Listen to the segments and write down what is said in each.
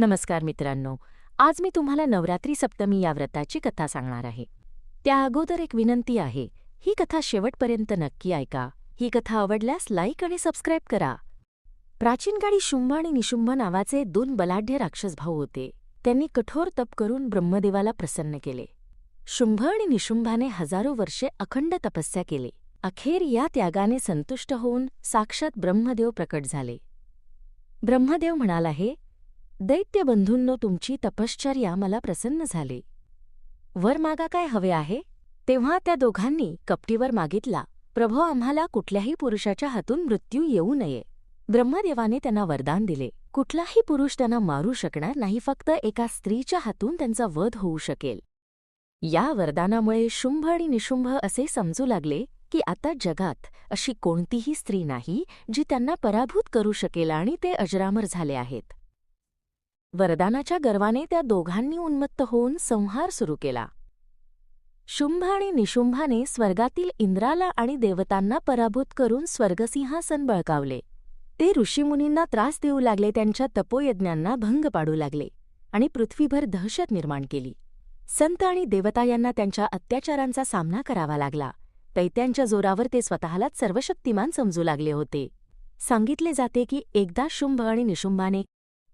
नमस्कार मित्रांनो आज मी तुम्हाला नवरात्री सप्तमी या व्रताची कथा सांगणार आहे. त्या अगोदर एक विनंती आहे ही कथा शेवटपर्यंत नक्की ऐका. ही कथा आवडल्यास लाईक आणि सबस्क्राईब करा. प्राचीन काळी शुंभ आणि निशुंभ नावाचे दोन बलाढ्य राक्षस भाऊ होते. त्यांनी कठोर तप करून ब्रह्मदेवाला प्रसन्न केले. शुंभ आणि निशुंभाने हजारो वर्षे अखंड तपस्या केले. अखेर या त्यागाने संतुष्ट होऊन साक्षात ब्रह्मदेव प्रकट झाले. ब्रह्मदेव म्हणाला हे दैत्यबंधूंनो तुमची तपश्चर्या मला प्रसन्न झाले. वर मागा काय हवे आहे? तेव्हा त्या दोघांनी कपटीवर मागितला प्रभो आम्हाला कुठल्याही पुरुषाच्या हातून मृत्यू येऊ नये. ब्रह्मदेवाने त्यांना वरदान दिले कुठलाही पुरुष त्यांना मारू शकणार नाही फक्त एका स्त्रीच्या हातून त्यांचा वध होऊ शकेल. या वरदानामुळे शुंभ आणि निशुंभ असे समजू लागले की आता जगात अशी कोणतीही स्त्री नाही जी त्यांना पराभूत करू शकेल आणि ते अजरामर झाले आहेत. वरदानाच्या गर्वाने त्या दोघांनी उन्मत्त होऊन संहार सुरू केला. शुंभ आणि निशुंभाने स्वर्गातील इंद्राला आणि देवतांना पराभूत करून स्वर्गसिंहासन बळकावले. ते ऋषीमुनींना त्रास देऊ लागले त्यांच्या तपोयज्ञांना भंग पाडू लागले आणि पृथ्वीभर दहशत निर्माण केली. संत आणि देवता यांना त्यांच्या अत्याचारांचा सामना करावा लागला. तैत्यांच्या जोरावर ते स्वतःलाच सर्वशक्तिमान समजू लागले होते. सांगितले जाते की एकदा शुंभ आणि निशुंभाने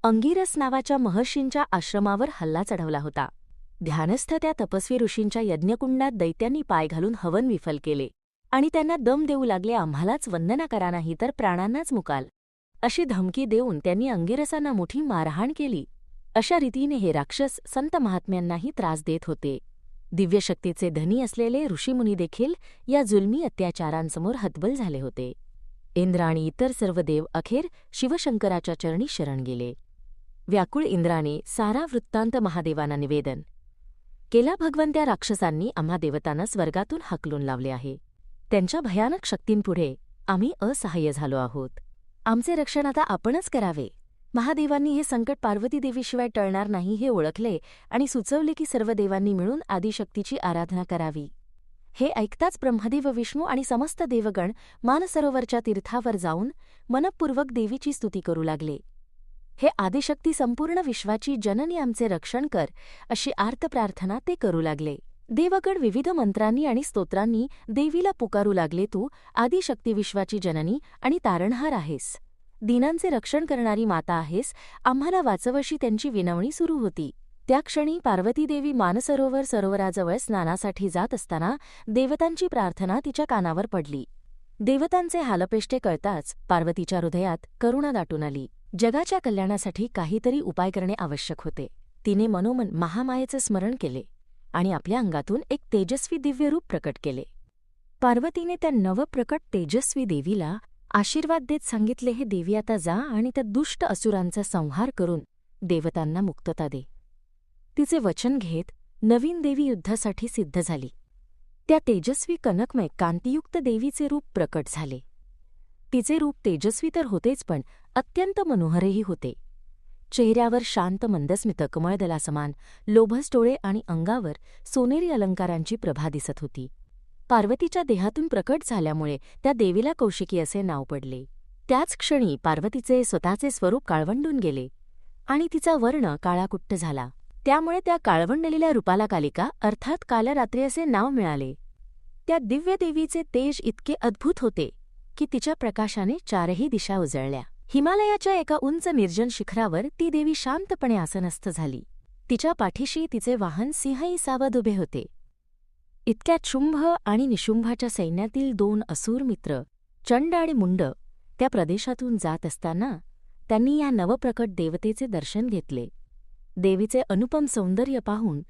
अंगिरस नावाच्या महर्षींच्या आश्रमावर हल्ला चढवला होता. ध्यानस्थ त्या तपस्वी ऋषींच्या यज्ञकुंडात दैत्यांनी पाय घालून हवन विफल केले आणि त्यांना दम देऊ लागले आम्हालाच वंदना करा नाही तर प्राणांनाच मुकाल. अशी धमकी देऊन त्यांनी अंगिरसांना मोठी मारहाण केली. अशा रीतीने हे राक्षस संत महात्म्यांनाही त्रास देत होते. दिव्यशक्तीचे धनी असलेले ऋषीमुनी देखील या जुलमी अत्याचारांसमोर हतबल झाले होते. इंद्र आणि इतर सर्व देव अखेर शिवशंकराच्या चरणी शरण गेले. व्याकुळ इंद्राने सारा वृत्तांत महादेवांना निवेदन. केला भगवंत्या राक्षसांनी आम्हा देवतांना स्वर्गातून हाकलून लावले आहे. त्यांच्या भयानक शक्तींपुढे आम्ही असहाय्य झालो आहोत. आमचे रक्षण आता आपणच करावे. महादेवांनी हे संकट पार्वती देवीशिवाय टळणार नाही हे ओळखले आणि सुचवले की सर्व देवांनी मिळून आदिशक्तीची आराधना करावी. हे ऐकताच ब्रह्मदेव विष्णू आणि समस्त देवगण मानसरोवरच्या तीर्थावर जाऊन मनपूर्वक देवीची स्तुती करू लागले. हे आदिशक्ती संपूर्ण विश्वाची जननी आमचे रक्षण कर अशी आर्तप्रार्थना ते करू लागले. देवगड विविध मंत्रांनी आणि स्तोत्रांनी देवीला पुकारू लागले तू आदिशक्ती विश्वाची जननी आणि तारणहार आहेस. दिनांचे रक्षण करणारी माता आहेस आम्हाला वाचवशी त्यांची विनवणी सुरू होती. त्या क्षणी पार्वतीदेवी मानसरोवर सरोवराजवळ स्नानासाठी जात असताना देवतांची प्रार्थना तिच्या कानावर पडली. देवतांचे हालपेष्टे कळताच पार्वतीच्या हृदयात करुणा दाटून आली. जगाच्या कल्याणासाठी काहीतरी उपाय करणे आवश्यक होते. तिने मनोमन महामायेचे स्मरण केले आणि आपल्या अंगातून एक तेजस्वी दिव्य रूप प्रकट केले. पार्वतीने त्या नवप्रकट तेजस्वी देवीला आशीर्वाद देत सांगितले हे देवी आता जा आणि त्या दुष्ट असुरांचा संहार करून देवतांना मुक्तता दे. तिचे वचन घेत नवीन देवी युद्धासाठी सिद्ध झाली. त्या तेजस्वी कनकमय कांतियुक्त देवीचे रूप प्रकट झाले. तिचे रूप तेजस्वी तर होतेच पण अत्यंत मनोहरही होते. चेहऱ्यावर शांत मंदस्मित कमळदलासमान लोभस डोळे आणि अंगावर सोनेरी अलंकारांची प्रभा दिसत होती. पार्वतीच्या देहातून प्रकट झाल्यामुळे त्या देवीला कौशिकी असे नाव पडले. त्याच क्षणी पार्वतीचे स्वतःचे स्वरूप काळवंडून गेले आणि तिचा वर्ण काळाकुट्ट झाला. त्यामुळे त्या काळवंडलेल्या रूपाला कालिका अर्थात कालरात्री असे नाव मिळाले. त्या दिव्य देवीचे तेज इतके अद्भुत होते की तिच्या प्रकाशाने चारही दिशा उजळल्या. हिमालयाच्या एका उंच निर्जन शिखरावर ती देवी शांतपणे आसनस्थ झाली. तिच्या पाठीशी तिचे वाहन सिंहही सावध उभे होते. इतक्या शुंभ आणि निशुंभाच्या सैन्यातील दोन असूर मित्र चंड आणि मुंड त्या प्रदेशातून जात असताना त्यांनी या नवप्रकट देवतेचे दर्शन घेतले. देवीचे अनुपम सौंदर्य पाहून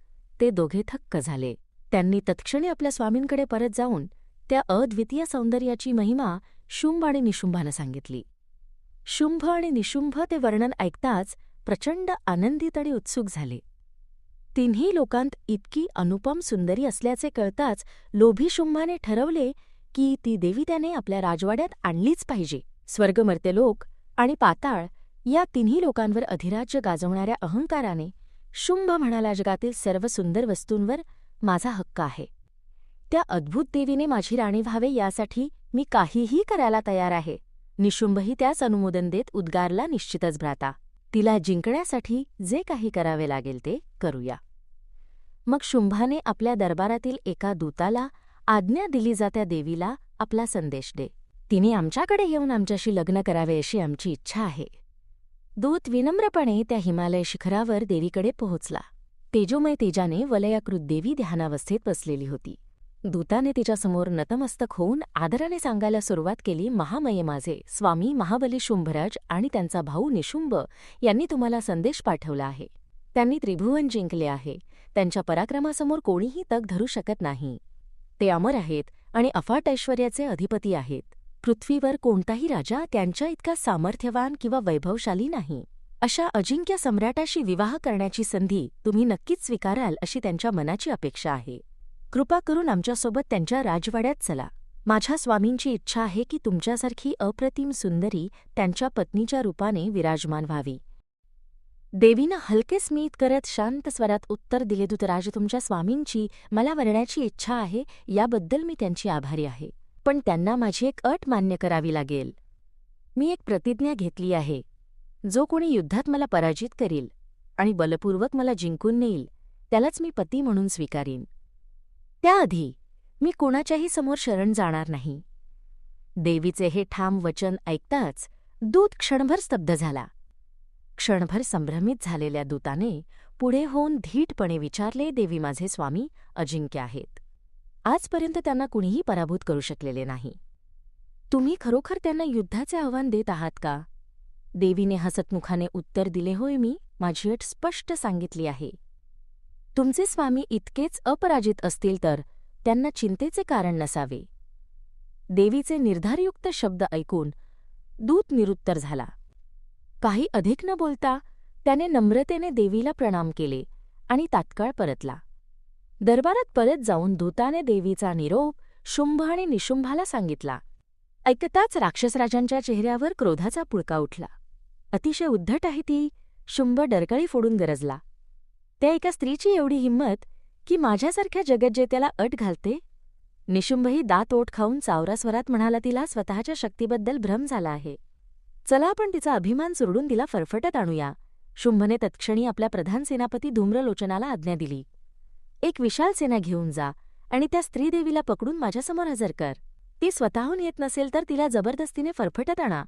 ते दोघे थक्क झाले. त्यांनी तत्क्षणी आपल्या स्वामींकडे परत जाऊन त्या अद्वितीय सौंदर्याची महिमा शुंभ आणि निशुंभानं सांगितली. शुंभ आणि निशुंभ ते वर्णन ऐकताच प्रचंड आनंदित आणि उत्सुक झाले. तिन्ही लोकांत इतकी अनुपम सुंदरी असल्याचे कळताच लोभी शुंभाने ठरवले की ती देवी त्याने आपल्या राजवाड्यात आणलीच पाहिजे. स्वर्गमर्त्य लोक आणि पाताळ या तिन्ही लोकांवर अधिराज्य गाजवणाऱ्या अहंकाराने शुंभ म्हणाला जगातील सर्व सुंदर वस्तूंवर माझा हक्क आहे. त्या अद्भुत देवीने माझी राणी व्हावे यासाठी मी काहीही करायला तयार आहे. निशुंभही त्याच अनुमोदन देत उद्गारला निश्चितच भ्राता. तिला जिंकण्यासाठी जे काही करावे लागेल ते करूया. मग शुंभाने आपल्या दरबारातील एका दूताला आज्ञा दिली जात्या देवीला आपला संदेश दे. तिने आमच्याकडे येऊन आमच्याशी लग्न करावे अशी आमची इच्छा आहे. दूत विनम्रपणे त्या हिमालय शिखरावर देवीकडे पोहोचला. तेजोमय तेजाने वलयाकृत देवी ध्यानावस्थेत बसलेली होती. दूताने तिच्यासमोर नतमस्तक होऊन आदराने सांगायला सुरुवात केली महामये माझे स्वामी महाबली शुंभराज आणि त्यांचा भाऊ निशुंभ यांनी तुम्हाला संदेश पाठवला आहे. त्यांनी त्रिभुवन जिंकले आहे. त्यांच्या पराक्रमासमोर कोणीही तग धरू शकत नाही. ते अमर आहेत आणि अफाट ऐश्वर्याचे अधिपती आहेत. पृथ्वीवर कोणताही राजा त्यांच्या इतका सामर्थ्यवान किंवा वैभवशाली नाही. अशा अजिंक्य सम्राटाशी विवाह करण्याची संधी तुम्ही नक्कीच स्वीकाराल अशी त्यांच्या मनाची अपेक्षा आहे. कृपा करून आमच्यासोबत त्यांच्या राजवाड्यात चला. माझ्या स्वामींची इच्छा आहे की तुमच्यासारखी अप्रतिम सुंदरी त्यांच्या पत्नीच्या रूपाने विराजमान व्हावी. देवीनं हलके स्मित करत शांत स्वरात उत्तर दिले दूतराज तुमच्या स्वामींची मला वरण्याची इच्छा आहे याबद्दल मी त्यांची आभारी आहे. पण त्यांना माझी एक अट मान्य करावी लागेल. मी एक प्रतिज्ञा घेतली आहे. जो कोणी युद्धात मला पराजित करील आणि बलपूर्वक मला जिंकून नेईल त्यालाच मी पती म्हणून स्वीकारीन. त्याआधी मी कोणाच्याही समोर शरण जाणार नाही. देवीचे हे ठाम वचन ऐकताच दूत क्षणभर स्तब्ध झाला. क्षणभर संभ्रमित झालेल्या दूताने पुढे होऊन धीटपणे विचारले देवी माझे स्वामी अजिंक्य आहेत. आजपर्यंत त्यांना कुणीही पराभूत करू शकलेले नाही. तुम्ही खरोखर त्यांना युद्धाचे आव्हान देत आहात का? देवीने हसतमुखाने उत्तर दिले होय मी माझी अट स्पष्ट सांगितली आहे. तुमचे स्वामी इतकेच अपराजित असतील तर त्यांना चिंतेचे कारण नसावे. देवीचे निर्धारयुक्त शब्द ऐकून दूत निरुत्तर झाला. काही अधिक न बोलता त्याने नम्रतेने देवीला प्रणाम केले आणि तात्काळ परतला. दरबारात परत जाऊन दूताने देवीचा निरोप शुंभ आणि निशुंभाला सांगितला. ऐकताच राक्षसराजांच्या चेहऱ्यावर क्रोधाचा पुळका उठला. अतिशय उद्धट आहे ती शुंभ डरकळी फोडून गरजला. त्या एका स्त्रीची एवढी हिंमत की माझ्यासारख्या जगज्जेत्याला अट घालते? निशुंभही दात ओठ खाऊन चावरा स्वरात म्हणाला तिला स्वतःच्या शक्तीबद्दल भ्रम झाला आहे. चला आपण तिचा अभिमान चुरडून तिला फरफटत आणूया. शुंभने तत्क्षणी आपल्या प्रधान सेनापती धूम्रलोचनाला आज्ञा दिली. एक विशाल सेना घेऊन जा आणि त्या स्त्रीदेवीला पकडून माझ्यासमोर हजर कर. ती स्वतःहून येत नसेल तर तिला जबरदस्तीने फरफटत आणा.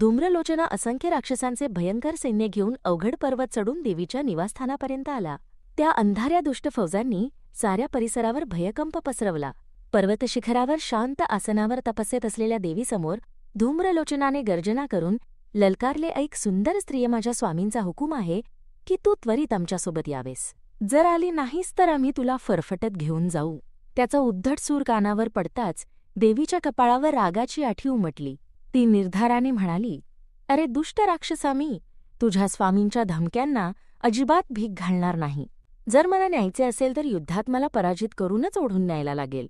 धूम्रलोचना असंख्य राक्षसांचे भयंकर सैन्य घेऊन अवघड पर्वत चढून देवीच्या निवासस्थानापर्यंत आला. त्या अंधाऱ्या दुष्ट फौजांनी साऱ्या परिसरावर भयकंप पसरवला. पर्वतशिखरावर शांत आसनावर तपस्येत असलेल्या देवीसमोर धूम्रलोचनाने गर्जना करून ललकारले ऐक सुंदर स्त्रिय माझ्या स्वामींचा हुकूम आहे की तू त्वरित आमच्यासोबत यावेस. जर आली नाहीस तर आम्ही तुला फरफटत घेऊन जाऊ. त्याचा उद्धट सूर कानावर पडताच देवीच्या कपाळावर रागाची आठी उमटली. ती निर्धाराने म्हणाली अरे दुष्ट राक्षसामी तुझ्या स्वामींच्या धमक्यांना अजिबात भीक घालणार नाही. जर मला न्यायचे असेल तर युद्धात मला पराजित करूनच ओढून न्यायला लागेल.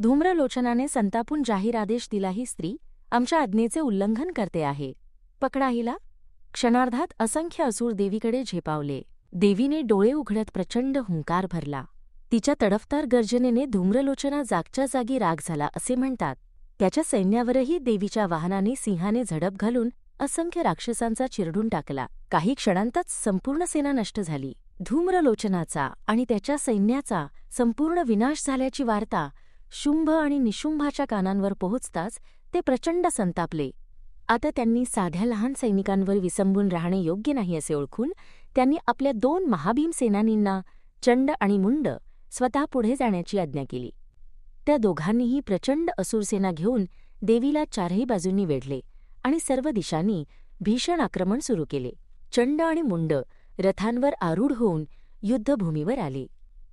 धूम्रलोचनाने संतापून जाहीर आदेश दिला ही स्त्री आमच्या आज्ञेचे उल्लंघन करते आहे. पकडा हिला. क्षणार्धात असंख्य असूर देवीकडे झेपावले. देवीने डोळे उघडत प्रचंड हुंकार भरला. तिच्या तडफतार गर्जनेने धूम्रलोचना जागच्या जागी राग झाला असे म्हणतात. त्याच्या सैन्यावरही देवीच्या वाहनाने सिंहाने झडप घालून असंख्य राक्षसांचा चिरडून टाकला. काही क्षणांतच संपूर्ण सेना नष्ट झाली. धूम्रलोचनाचा आणि त्याच्या सैन्याचा संपूर्ण विनाश झाल्याची वार्ता शुंभ आणि निशुंभाच्या कानांवर पोहोचताच ते प्रचंड संतापले. आता त्यांनी साध्या लहान सैनिकांवर विसंबून राहणे योग्य नाही असे ओळखून त्यांनी आपल्या दोन महाभीम सेनानींना चंड आणि मुंड स्वतः पुढे जाण्याची आज्ञा केली. त्या दोघांनीही प्रचंड असुरसेना घेऊन देवीला चारही बाजूंनी वेढले आणि सर्व दिशांनी भीषण आक्रमण सुरू केले. चंड आणि मुंड रथांवर आरूढ होऊन युद्धभूमीवर आले.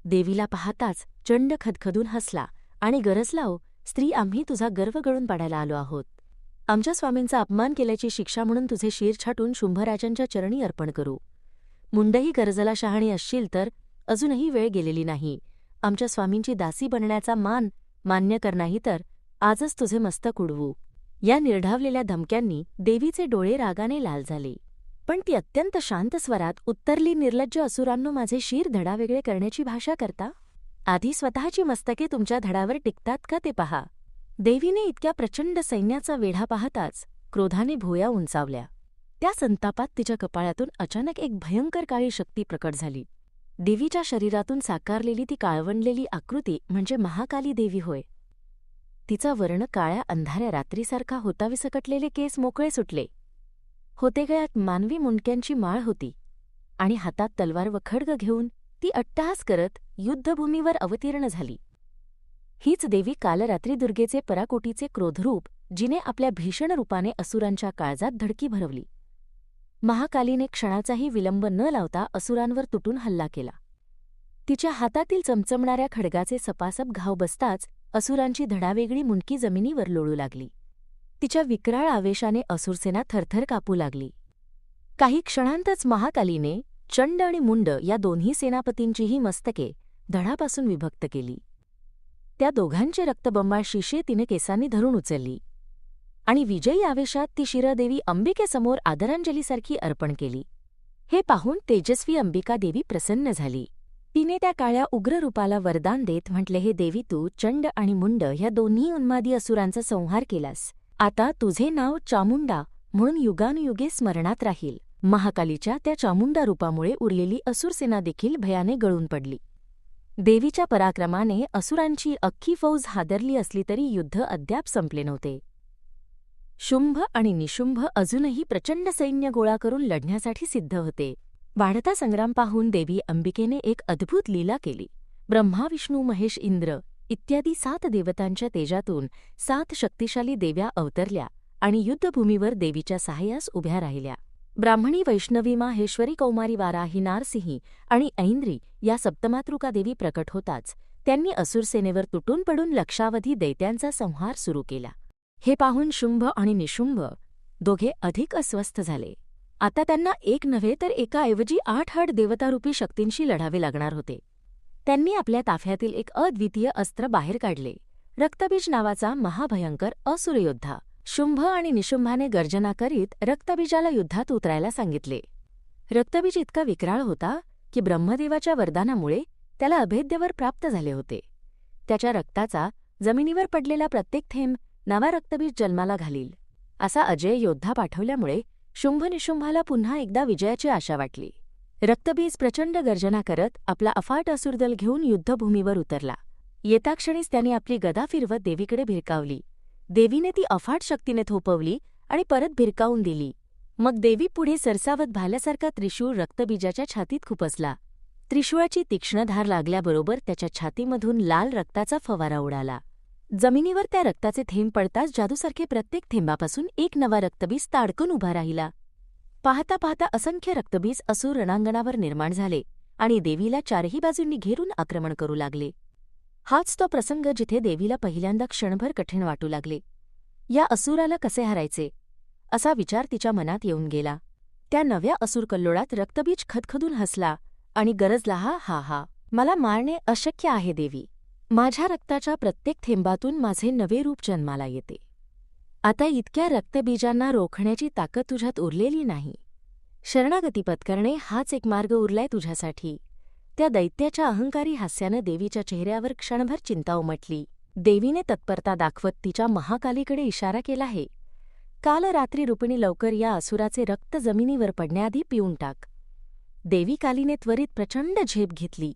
देवीला पाहताच चंड खदखदून हसला आणि गरजलाव स्त्री आम्ही तुझा गर्व गळून पाडायला आलो आहोत. आमच्या स्वामींचा अपमान केल्याची शिक्षा म्हणून तुझे शिर छाटून शुंभराजांच्या चरणी अर्पण करू. मुंडही गरजला शहाणी असशील तर अजूनही वेळ गेलेली नाही. आमच्या स्वामींची दासी बनण्याचा मान मान्य कर नाही तर आजच तुझे मस्तक उडवू या निर्ढावलेल्या धमक्यांनी देवीचे डोळे रागाने लाल झाले. पण ती अत्यंत शांत स्वरात उत्तरली निर्लज्ज असुरांनो माझे शीर धडावेगळे करण्याची भाषा करता? आधी स्वतःची मस्तके तुमच्या धडावर टिकतात का ते पहा. देवीने इतक्या प्रचंड सैन्याचा वेढा पाहताच क्रोधाने भोया उंचावल्या. त्या संतापात तिच्या कपाळातून अचानक एक भयंकर काळी शक्ती प्रकट झाली. देवीच्या शरीरातून साकारलेली ती काळवंडलेली आकृती म्हणजे महाकाली देवी होय. तिचा वर्ण काळ्या अंधाऱ्या रात्रीसारखा होताविसकटलेले केस मोकळे सुटले. होते गळ्यात मानवी मुंडक्यांची माळ होती आणि हातात तलवार व खड्ग घेऊन ती अट्टहास करत युद्धभूमीवर अवतीर्ण झाली. हीच देवी कालरात्री दुर्गेचे पराकोटीचे क्रोधरूप जिने आपल्या भीषण रूपाने असुरांच्या काळजात धडकी भरवली. महाकालीने क्षणाचाही विलंब न लावता असुरांवर तुटून हल्ला केला. तिच्या हातातील चमचमणाऱ्या खडगाचे सपासप घाव बसताच असुरांची धडावेगळी मुंडकी जमिनीवर लोळू लागली. तिच्या विक्राळ आवेशाने असुरसेना थरथर कापू लागली. काही क्षणांतच महाकालीने चंड आणि मुंड या दोन्ही सेनापतींचीही मस्तके धडापासून विभक्त केली. त्या दोघांचे रक्तबंबाळ शिशे तिने केसांनी धरून उचलली. आणि विजयी आवेशात ती शिरदेवी अंबिकेसमोर आदरांजलीसारखी अर्पण केली. हे पाहून तेजस्वी अंबिका देवी प्रसन्न झाली. तिने त्या काळ्या उग्ररूपाला वरदान देत म्हटले हे देवी तू चंड आणि मुंड ह्या दोन्ही उन्मादी असुरांचा संहार केलास. आता तुझे नाव चामुंडा म्हणून युगानुयुगे स्मरणात राहील. महाकालीच्या त्या चामुंडा रूपामुळे उरलेली असुरसेना देखील भयाने गळून पडली. देवीच्या पराक्रमाने असुरांची अख्खी फौज हादरली असली तरी युद्ध अद्याप संपले नव्हते. शुंभ आणि निशुंभ अजूनही प्रचंड सैन्य गोळा करून लढण्यासाठी सिद्ध होते. वाढता संग्राम पाहून देवी अंबिकेने एक अद्भुत लीला केली. ब्रह्मा विष्णू महेश इंद्र इत्यादी सात देवतांच्या तेजातून सात शक्तिशाली देव्या अवतरल्या आणि युद्धभूमीवर देवीच्या सहाय्यास उभ्या राहिल्या. ब्राह्मणी वैष्णवी माहेश्वरी कौमारी वाराही नारसिंही आणि ऐंद्री या सप्तमातृका देवी प्रकट होताच त्यांनी असुरसेनेवर तुटून पडून लक्षावधी दैत्यांचा संहार सुरू केला. हे पाहून शुंभ आणि निशुंभ दोघे अधिक अस्वस्थ झाले. आता त्यांना एक नव्हे तर एकाऐवजी आठ आठ देवतारूपी शक्तींशी लढावे लागणार होते. त्यांनी आपल्या ताफ्यातील एक अद्वितीय अस्त्र बाहेर काढले. रक्तबीज नावाचा महाभयंकर असुरयोद्धा शुंभ आणि निशुंभाने गर्जना करीत रक्तबीजाला युद्धात उतरायला सांगितले. रक्तबीज इतका विक्राळ होता की ब्रह्मदेवाच्या वरदानामुळे त्याला अभेद्यवर प्राप्त झाले होते. त्याच्या रक्ताचा जमिनीवर पडलेला प्रत्येक थेंब नवा रक्तबीज जन्माला घालील. असा अजय योद्धा पाठवल्यामुळे शुंभनिशुंभाला पुन्हा एकदा विजयाची आशा वाटली. रक्तबीज प्रचंड गर्जना करत आपला अफाट असुरदल घेऊन युद्धभूमीवर उतरला. येताक्षणीच त्याने आपली गदा फिरवत देवीकडे भिरकावली. देवीने ती अफाट शक्तीने थोपवली आणि परत भिरकावून दिली. मग देवी पुढे सरसावत भाल्यासारखा त्रिशूळ रक्तबीजाच्या छातीत खुपसला. त्रिशूळाची तीक्ष्ण धार लागल्याबरोबर त्याच्या छातीमधून लाल रक्ताचा फवारा उडाला. जमिनीवर त्या रक्ताचे थेंब पडताच जादूसारखे प्रत्येक थेंबापासून एक नवा रक्तबीज ताडकून उभा राहिला. पाहता पाहता असंख्य रक्तबीज असूर रणांगणावर निर्माण झाले आणि देवीला चारही बाजूंनी घेरून आक्रमण करू लागले. हाच तो प्रसंग जिथे देवीला पहिल्यांदा क्षणभर कठीण वाटू लागले. या असुराला कसे हरायचे? असा विचार तिच्या मनात येऊन गेला. त्या नव्या असुरकल्लोळात रक्तबीज खदखदून हसला आणि गरजला हा हा हा मला मारणे अशक्य आहे देवी. माझ्या रक्ताच्या प्रत्येक थेंबातून माझे नवे रूप जन्माला येते. आता इतक्या रक्तबीजांना रोखण्याची ताकद तुझ्यात उरलेली नाही. शरणागती पत्करणे हाच एक मार्ग उरलाय तुझ्यासाठी. त्या दैत्याच्या अहंकारी हास्यानं देवीच्या चेहऱ्यावर क्षणभर चिंता उमटली. देवीने तत्परता दाखवत तिच्या महाकालीकडे इशारा केला आहे. काल रात्री रुपिणी लवकर या असुराचे रक्त जमिनीवर पडण्याआधी पिऊन टाक. देवी कालीने त्वरित प्रचंड झेप घेतली.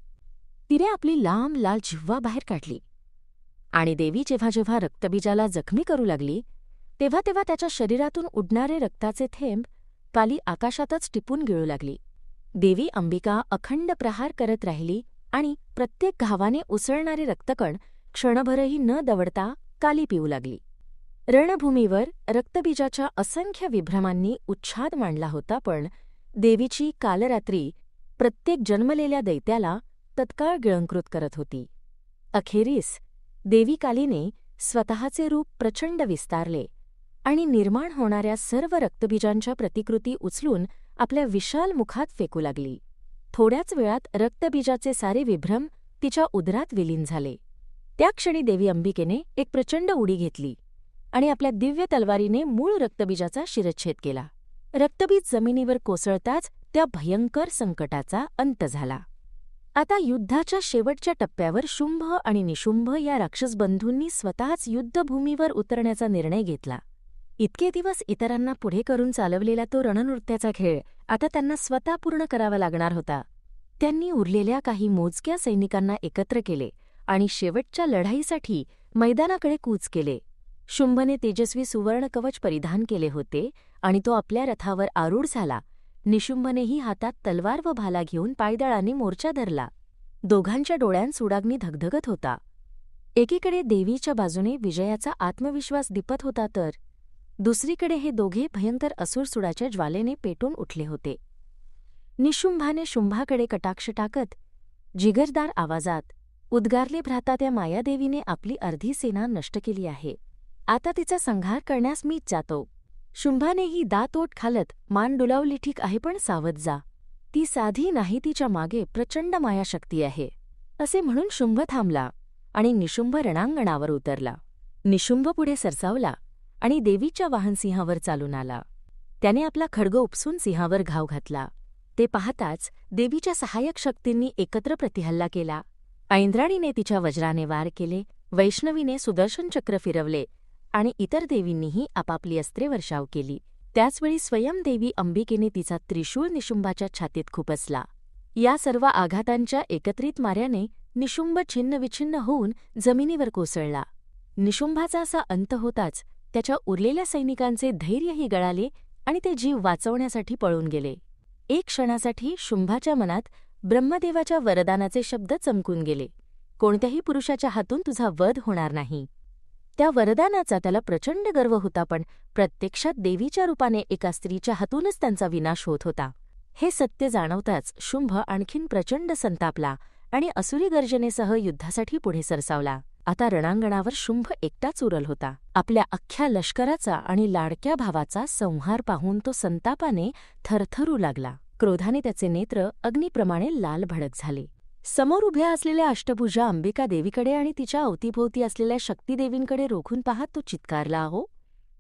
तिने आपली लांब लाल जिव्हा बाहेर काढली. आणि देवी जेव्हा जेव्हा रक्तबीजाला जखमी करू लागली तेव्हा तेव्हा त्याच्या शरीरातून उडणारे रक्ताचे थेंब काली आकाशातच टिपून गिळू लागली. देवी अंबिका अखंड प्रहार करत राहिली आणि प्रत्येक घावाने उसळणारे रक्तकण क्षणभरही न दवडता काली पिऊ लागली. रणभूमीवर रक्तबीजाच्या असंख्य विभ्रमांनी उच्छाद मांडला होता पण देवीची कालरात्री प्रत्येक जन्मलेल्या दैत्याला तत्काळ गिळंकृत करत होती. अखेरीस देवीकालीने स्वतःचे रूप प्रचंड विस्तारले आणि निर्माण होणाऱ्या सर्व रक्तबीजांच्या प्रतिकृती उचलून आपल्या विशाल मुखात फेकू लागली. थोड्याच वेळात रक्तबीजाचे सारे विभ्रम तिच्या उदरात विलीन झाले. त्या क्षणी देवी अंबिकेने एक प्रचंड उडी घेतली आणि आपल्या दिव्य तलवारीने मूळ रक्तबीजाचा शिरच्छेद केला. रक्तबीज जमिनीवर कोसळताच त्या भयंकर संकटाचा अंत झाला. आता युद्धाच्या शेवटच्या टप्प्यावर शुंभ आणि निशुंभ या राक्षसबंधूंनी स्वतःच युद्धभूमीवर उतरण्याचा निर्णय घेतला. इतके दिवस इतरांना पुढे करून चालवलेला तो रणनृत्याचा खेळ आता त्यांना स्वतः पूर्ण करावा लागणार होता. त्यांनी उरलेल्या काही मोजक्या सैनिकांना एकत्र केले आणि शेवटच्या लढाईसाठी मैदानाकडे कूच केले. शुंभने तेजस्वी सुवर्णकवच परिधान केले होते आणि तो आपल्या रथावर आरूढ झाला. निशुंभनेही हातात तलवार व भाला घेऊन पायदळाने मोर्चा धरला. दोघांच्या डोळ्यांत सुडाग्नी धगधगत होता. एकीकडे देवीच्या बाजूने विजयाचा आत्मविश्वास दिपत होता तर दुसरीकडे हे दोघे भयंकर असुरसुडाच्या ज्वालेने पेटून उठले होते. निशुंभाने शुंभाकडे कटाक्ष टाकत जिगरदार आवाजात उद्गारले भ्राता त्या मायादेवीने आपली अर्धी सेना नष्ट केली आहे. आता तिचा संहार करण्यास मीच जातो. शुंभानेही दातोट खालत मान डुलावली ठीक आहे पण सावध जा. ती साधी नाही तिच्यामागे प्रचंड मायाशक्ती आहे. असे म्हणून शुंभ थांबला आणि निशुंभ रणांगणावर उतरला. निशुंभ पुढे सरसावला आणि देवीच्या वाहनसिंहावर चालून आला. त्याने आपला खडग उपसून सिंहावर घाव घातला. ते पाहताच देवीच्या सहाय्यक शक्तींनी एकत्र प्रतिहल्ला केला. ऐंद्राणीने तिच्या वज्राने वार केले वैष्णवीने सुदर्शन चक्र फिरवले आणि इतर देवींनीही आपापली अस्त्रे वर्षाव केली. त्याचवेळी स्वयंदेवी अंबिकेने तिचा त्रिशूळ निशुंभाच्या छातीत खुपसला या सर्व आघातांच्या एकत्रित माऱ्याने निशुंब छिन्नविछिन्न होऊन जमिनीवर कोसळला. निशुंभाचा असा अंत होताच त्याच्या उरलेल्या सैनिकांचे धैर्यही गळाले आणि ते जीव वाचवण्यासाठी पळून गेले. एक क्षणासाठी शुंभाच्या मनात ब्रह्मदेवाच्या वरदानाचे शब्द चमकून गेले. कोणत्याही पुरुषाच्या हातून तुझा वध होणार नाही. त्या वरदानाचा त्याला प्रचंड गर्व होता पण प्रत्यक्षात देवीच्या रूपाने एका स्त्रीच्या हातूनच त्यांचा विनाश होत होता. हे सत्य जाणवताच शुंभ आणखीन प्रचंड संतापला आणि असुरी गर्जनेसह युद्धासाठी पुढे सरसावला. आता रणांगणावर शुंभ एकटाच उरल होता. आपल्या अख्ख्या लष्कराचा आणि लाडक्या भावाचा संहार पाहून तो संतापाने थरथरू लागला. क्रोधाने त्याचे नेत्र अग्निप्रमाणे लाल भडक झाले. समोर उभ्या असलेल्या अष्टभुजा अंबिका देवीकडे आणि तिच्या अवतीभोवती असलेल्या शक्तीदेवींकडे रोखून पाहत तो चित्कारला अहो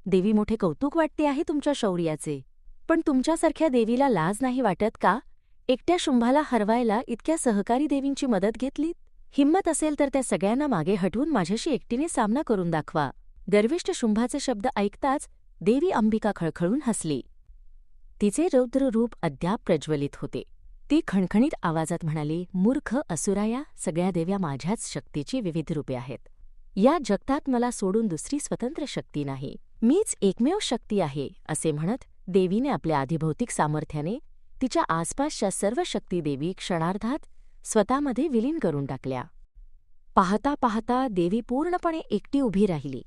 देवी मोठे कौतुक वाटते आहे तुमच्या शौर्याचे. पण तुमच्यासारख्या देवीला लाज नाही वाटत का? एकट्या शुंभाला हरवायला इतक्या सहकारी देवींची मदत घेतलीत? हिंमत असेल तर त्या सगळ्यांना मागे हटवून माझ्याशी एकटीने सामना करून दाखवा. गर्विष्ठ शुंभाचे शब्द ऐकताच देवी अंबिका खळखळून हसली. तिचे रौद्र रूप अद्याप प्रज्वलित होते. ती खणखणीत आवाजात म्हणाली मूर्ख असुराया सगळ्या देव्या माझ्याच शक्तीची विविध रूपे आहेत. या जगतात मला सोडून दुसरी स्वतंत्र शक्ती नाही. मीच एकमेव शक्ती आहे असे म्हणत देवीने आपल्या आधिभौतिक सामर्थ्याने तिच्या आसपासच्या सर्व शक्ती देवी क्षणार्धात स्वतःमध्ये विलीन करून टाकल्या. पाहता पाहता देवी पूर्णपणे एकटी उभी राहिली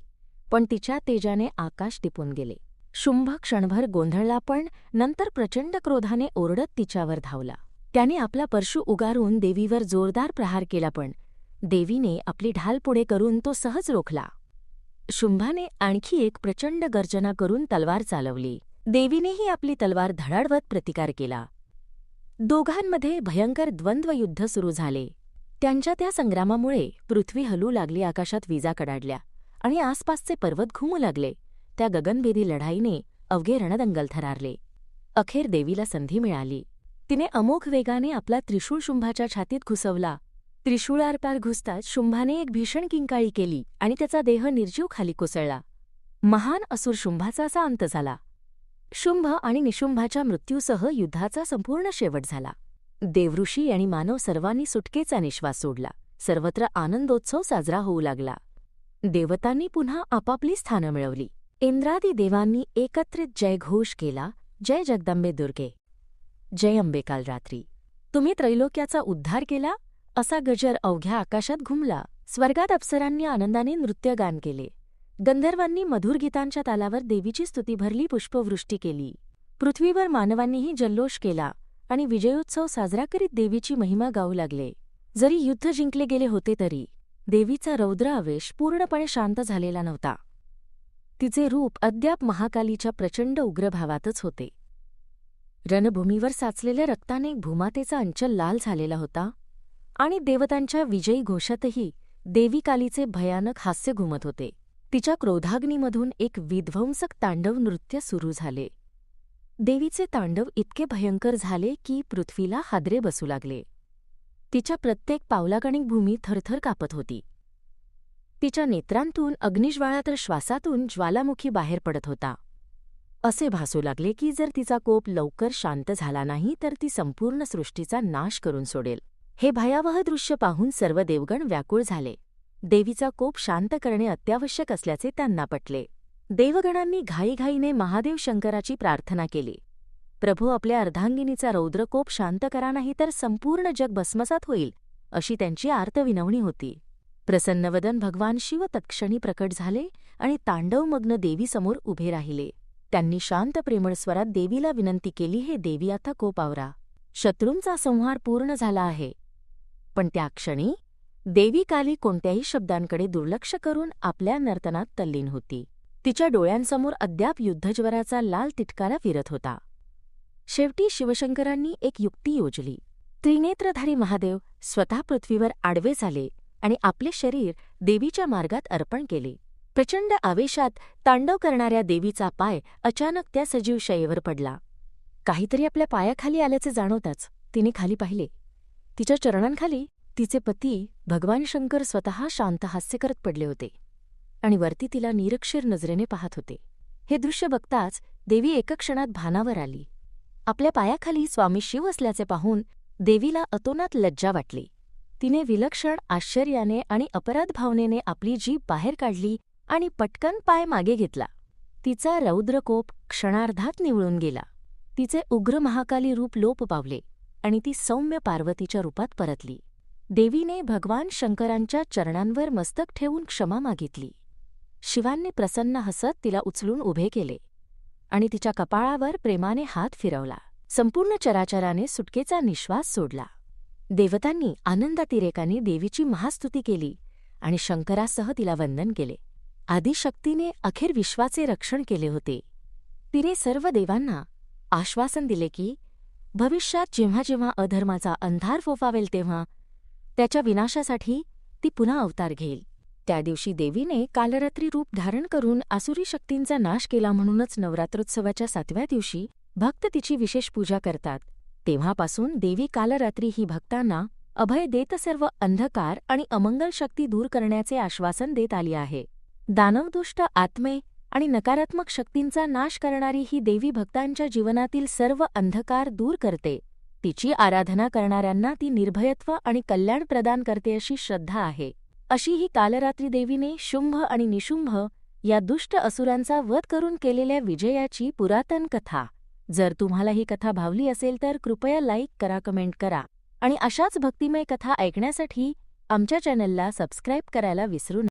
पण तिच्या तेजाने आकाश टिपून गेले. शुंभ क्षणभर गोंधळला पण नंतर प्रचंड क्रोधाने ओरडत तिच्यावर धावला. त्याने आपला परशू उगारून देवीवर जोरदार प्रहार केला पण देवीने आपली ढाल पुढे करून तो सहज रोखला. शुंभाने आणखी एक प्रचंड गर्जना करून तलवार चालवली. देवीनेही आपली तलवार धडाडवत प्रतिकार केला. दोघांमध्ये भयंकर द्वंद्वयुद्ध सुरू झाले. त्यांच्या त्या संग्रामामुळे पृथ्वी हलू लागली आकाशात विजा कडाडल्या आणि आसपासचे पर्वत घुमू लागले. त्या गगनभेदी लढाईने अवघे रणदंगल थरारले. अखेर देवीला संधी मिळाली. तिने अमोघ वेगाने आपला त्रिशूळ शुंभाच्या छातीत घुसवला. त्रिशूळारपार घुसताच शुंभाने एक भीषण किंकाळी केली आणि त्याचा देह निर्जीव खाली कोसळला. महान असुर शुंभाचा असा अंत झाला. शुंभ आणि निशुंभाच्या मृत्यूसह युद्धाचा संपूर्ण शेवट झाला. देवऋषी आणि मानव सर्वांनी सुटकेचा निश्वास सोडला. सर्वत्र आनंदोत्सव साजरा होऊ लागला. देवतांनी पुन्हा आपापली स्थानं मिळवली. इंद्रादी देवांनी एकत्रित जयघोष केला. जय जगदंबे दुर्गे जय अंबे काल रात्री. तुम्ही त्रैलोक्याचा उद्धार केला असा गजर अवघ्या आकाशात घुमला. स्वर्गात अप्सरांनी आनंदाने नृत्यगान केले. गंधर्वांनी मधुर गीतांच्या तालावर देवीची स्तुती भरली पुष्पवृष्टी केली. पृथ्वीवर मानवांनीही जल्लोष केला आणि विजयोत्सव साजरा करीत देवीची महिमा गाऊ लागले. जरी युद्ध जिंकले गेले होते तरी देवीचा रौद्र आवेश पूर्णपणे शांत झालेला नव्हता. तिचे रूप अद्याप महाकालीच्या प्रचंड उग्रभावातच होते. रणभूमीवर साचलेल्या रक्ताने भूमातेचा अंचल लाल झालेला होता आणि देवतांच्या विजयी घोषातही देवीकालीचे भयानक हास्य घुमत होते. तिच्या क्रोधाग्नीमधून एक विध्वंसक तांडव नृत्य सुरू झाले. देवीचे तांडव इतके भयंकर झाले की पृथ्वीला हादरे बसू लागले. तिच्या प्रत्येक पावलागणिक भूमी थरथर कापत होती. तिच्या नेत्रांतून अग्निज्वाळा तर श्वासातून ज्वालामुखी बाहेर पडत होता. असे भासू लागले की जर तिचा कोप लवकर शांत झाला नाही तर ती संपूर्ण सृष्टीचा नाश करून सोडेल. हे भयावह दृश्य पाहून सर्व देवगण व्याकुळ झाले. देवीचा कोप शांत करणे अत्यावश्यक असल्याचे त्यांना पटले. देवगणांनी घाईघाईने महादेव शंकराची प्रार्थना केली. प्रभू आपल्या अर्धांगिनीचा रौद्रकोप शांत करा नाही तर संपूर्ण जग भस्मसात होईल अशी त्यांची आर्तविनवणी होती. प्रसन्नवदन भगवान शिव तत्क्षणी प्रकट झाले आणि तांडवमग्न देवीसमोर उभे राहिले. त्यांनी शांत प्रेमळ स्वरात देवीला विनंती केली हे देवी आता कोपावरा. शत्रूंचा संहार पूर्ण झाला आहे. पण त्या क्षणी देवी काली कोणत्याही शब्दांकडे दुर्लक्ष करून आपल्या नर्तनात तल्लीन होती. तिच्या डोळ्यांसमोर अद्याप युद्धज्वराचा लाल तिटकारा फिरत होता. शेवटी शिवशंकरांनी एक युक्ती योजली. त्रिनेत्रधारी महादेव स्वतः पृथ्वीवर आडवे झाले आणि आपले शरीर देवीच्या मार्गात अर्पण केले. प्रचंड आवेशात तांडव करणाऱ्या देवीचा पाय अचानक त्या सजीव शयेवर पडला. काहीतरी आपल्या पायाखाली आल्याचे जाणवताच तिने खाली पाहिले. तिच्या चरणांखाली तिचे पती भगवान शंकर स्वतः शांत हास्य करत पडले होते आणि वरती तिला निरक्षीर नजरेने पाहत होते. हे दृश्य बघताच देवी एका क्षणात भानावर आली. आपल्या पायाखाली स्वामी शिव असल्याचे पाहून देवीला अतोनात लज्जा वाटली. तिने विलक्षण आश्चर्याने आणि अपराध भावनेने आपली जीभ बाहेर काढली आणि पटकन पाय मागे घेतला. तिचा रौद्रकोप क्षणार्धात निवळून गेला. तिचे उग्र महाकाली रूप लोप पावले आणि ती सौम्य पार्वतीच्या रूपात परतली. देवीने भगवान शंकरांच्या चरणांवर मस्तक ठेवून क्षमा मागितली. शिवांनी प्रसन्न हसत तिला उचलून उभे केले आणि तिच्या कपाळावर प्रेमाने हात फिरवला. संपूर्ण चराचराने सुटकेचा निश्वास सोडला. देवतांनी आनंदातिरेकाने देवीची महास्तुती केली आणि शंकरासह तिला वंदन केले. आदिशक्तीने अखेर विश्वाचे रक्षण केले होते. तिने सर्व देवांना आश्वासन दिले की भविष्यात जेव्हा जेव्हा अधर्माचा अंधार फोफावेल तेव्हा त्याच्या विनाशासाठी ती पुन्हा अवतार घेईल. त्या दिवशी देवीने कालरात्री रूप धारण करून आसुरी शक्तींचा नाश केला म्हणूनच नवरात्रोत्सवाच्या सातव्या दिवशी भक्त तिची विशेष पूजा करतात. तेव्हापासून देवी कालरात्री ही भक्तांना अभय देत सर्व अंधकार आणि अमंगल शक्ती दूर करण्याचे आश्वासन देत आली आहे. दानवदुष्ट आत्मे आणि नकारात्मक शक्तींचा नाश करणारी ही देवी भक्तांच्या जीवनातील सर्व अंधकार दूर करते. तिची आराधना करणाऱ्यांना ती निर्भयत्व आणि कल्याण प्रदान करते अशी श्रद्धा आहे. अशी ही कालरात्री देवीने शुंभ आणि निशुंभ या दुष्ट असुरांचा वध करून केलेल्या विजयाची पुरातन कथा. जर तुम्हाला ही कथा भावली असेल तर कृपया लाईक करा कमेंट करा आणि अशाच भक्तिमय कथा ऐकण्यासाठी आमच्या चॅनलला सबस्क्राईब करायला विसरू नका